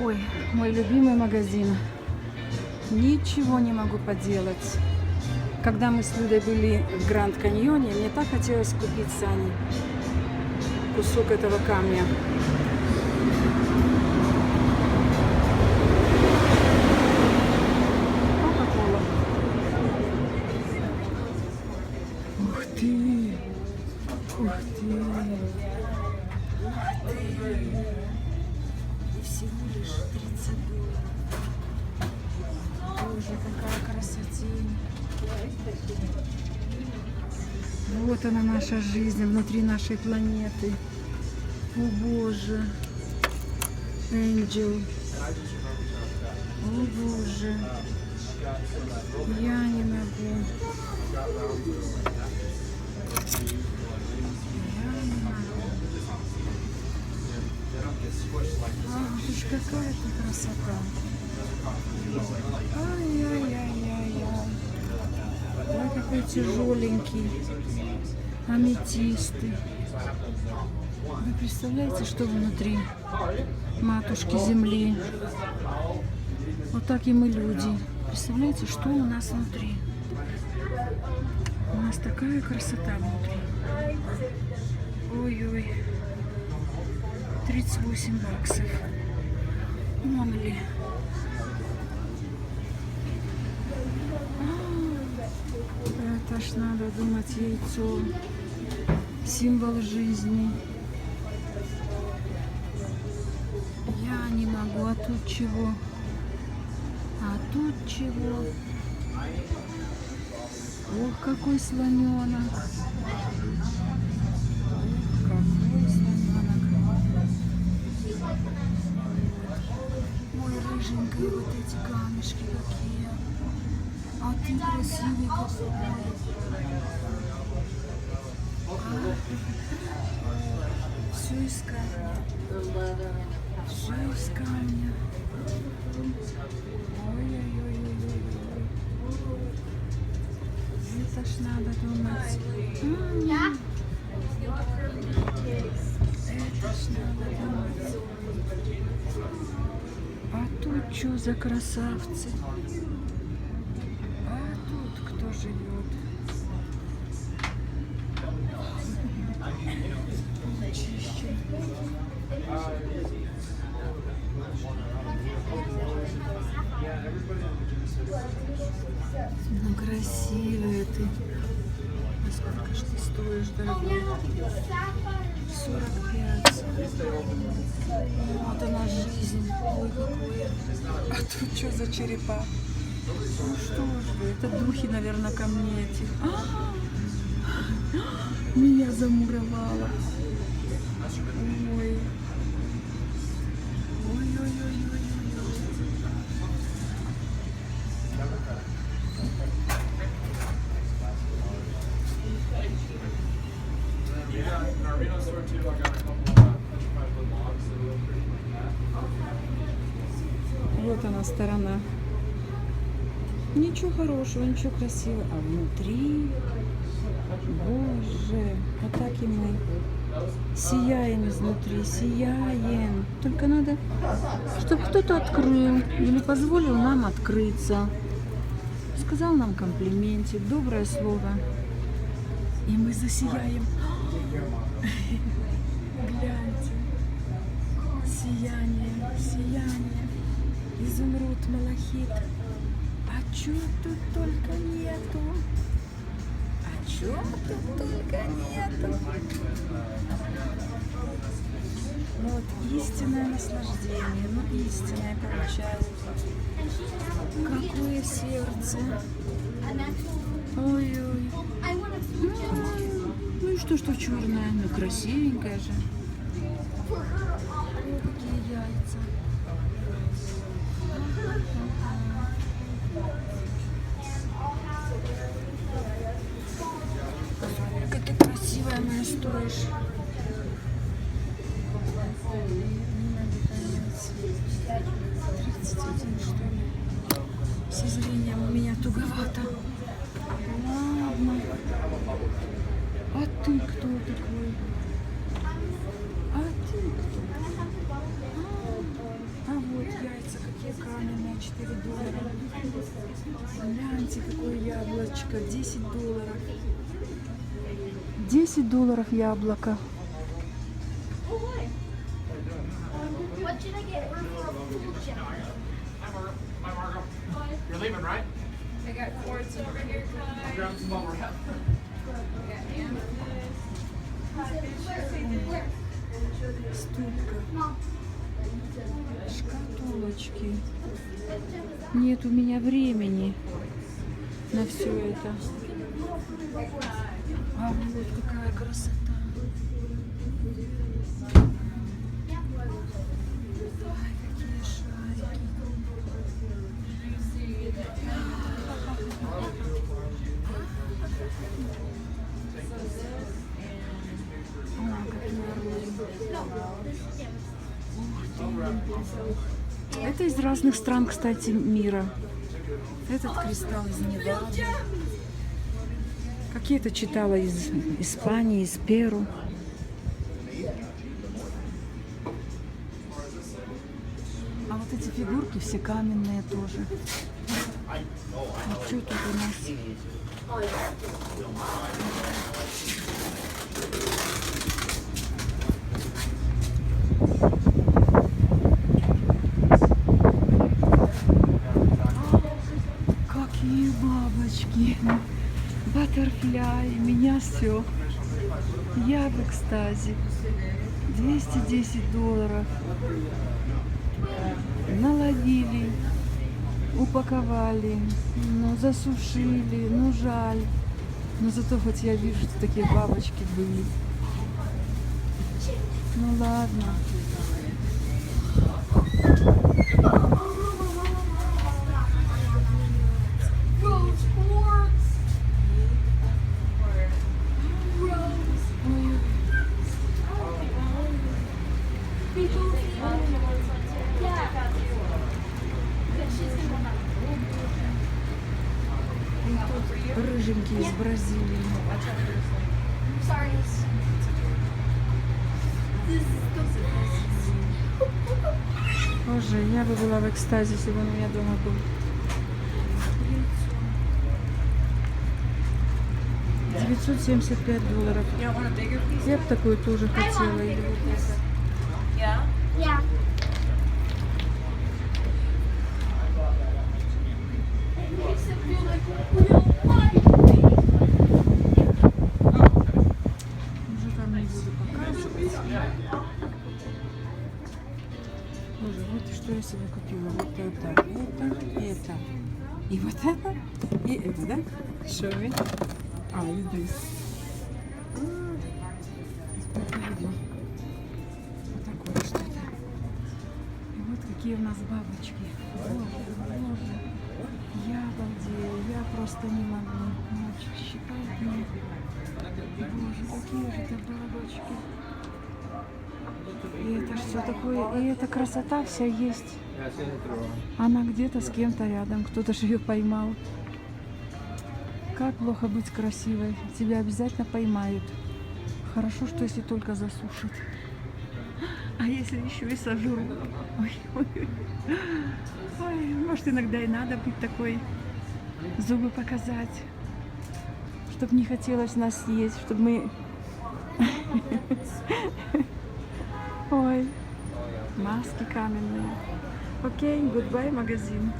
Ой, мой любимый магазин. Ничего не могу поделать. Когда мы с Людой были в Гранд Каньоне, мне так хотелось купить Сане кусок этого камня. Вот она наша жизнь внутри нашей планеты. О боже. Энджел. О боже. Я не могу. Ах, какая ты красота. Ой, какой тяжеленький. Аметисты. Вы представляете, что внутри матушки земли? Вот так и мы люди. Представляете, что у нас внутри? У нас такая красота внутри. Ой-ой. 38 баксов. Вон ли. Это надо думать яйцо. Символ жизни. Я не могу, а тут чего? А тут чего? Ох, какой слоненок. А ты красивый какой. Все камня. Все ж надо думать. А тут что за красавцы? Красивая ты. А сколько ж ты стоишь, дорогой? 45. Вот она жизнь. Ой, какое. А тут что за черепа? Ну что ж вы, это духи, наверное, ко мне этих. А! Меня замуровало. Ой. Ой-ой-ой-ой-ой. Она сторона. Ничего хорошего, ничего красивого. А внутри, боже, вот так и мы. Сияем изнутри, сияем. Только надо, чтобы кто-то открыл или позволил нам открыться. Сказал нам комплиментик, доброе слово. И мы засияем. Гляньте. Сияние, сияние. Изумруд, малахит. А чё тут только нету? А чё тут только нету? Ну вот истинное наслаждение, ну истинное получается. Какое сердце. Ой-ой. Ну и что, что черное? Ну красивенькая же. Один, что? Со зрением у меня туговато. Ладно. А ты кто такой? А ты кто? А, вот Гляньте, какое яблочко. 10 долларов. 10 долларов яблоко. What should I get Margo. You're leaving, right? I got quartz over here. Grab some bubble wrap. Шкатулочки. Нет у меня времени на все это. А вот какая красота. Ай, какие шарики. Это из разных стран, кстати, мира. Этот кристалл из Невады. Какие-то читала из Испании, из Перу. А вот эти фигурки все каменные тоже. А что тут у нас? Какие бабочки. Баттерфляй. Меня все. Я в экстазе. 210 долларов. Наловили. Упаковали. Ну, засушили. Ну, жаль. Но зато хоть я вижу, что такие бабочки были. Ну ладно. Рыженький из Бразилии. Боже, я бы была в экстазе, если бы он у меня дома был. Девятьсот семьдесят пять долларов. Я бы такую тоже хотела. Yeah. Себе купила. Вот это, это, это. И вот это, и это, да? Show me. А, и this. Вот такое что-то. И вот какие у нас бабочки. Боже, боже. Я обалдею, я просто не могу. Мальчик считает мне. Боже, какие же это бабочки. И это все такое, и эта красота вся есть. Она где-то с кем-то рядом, кто-то же ее поймал. Как плохо быть красивой. Тебя обязательно поймают. Хорошо, что если только засушат. А если еще и сожрут? Ой, ой, ой. Ой, может, иногда и надо быть такой, зубы показать, чтобы не хотелось нас съесть, чтобы мы... Ой, маски каменные. Окей, гудбай, магазин.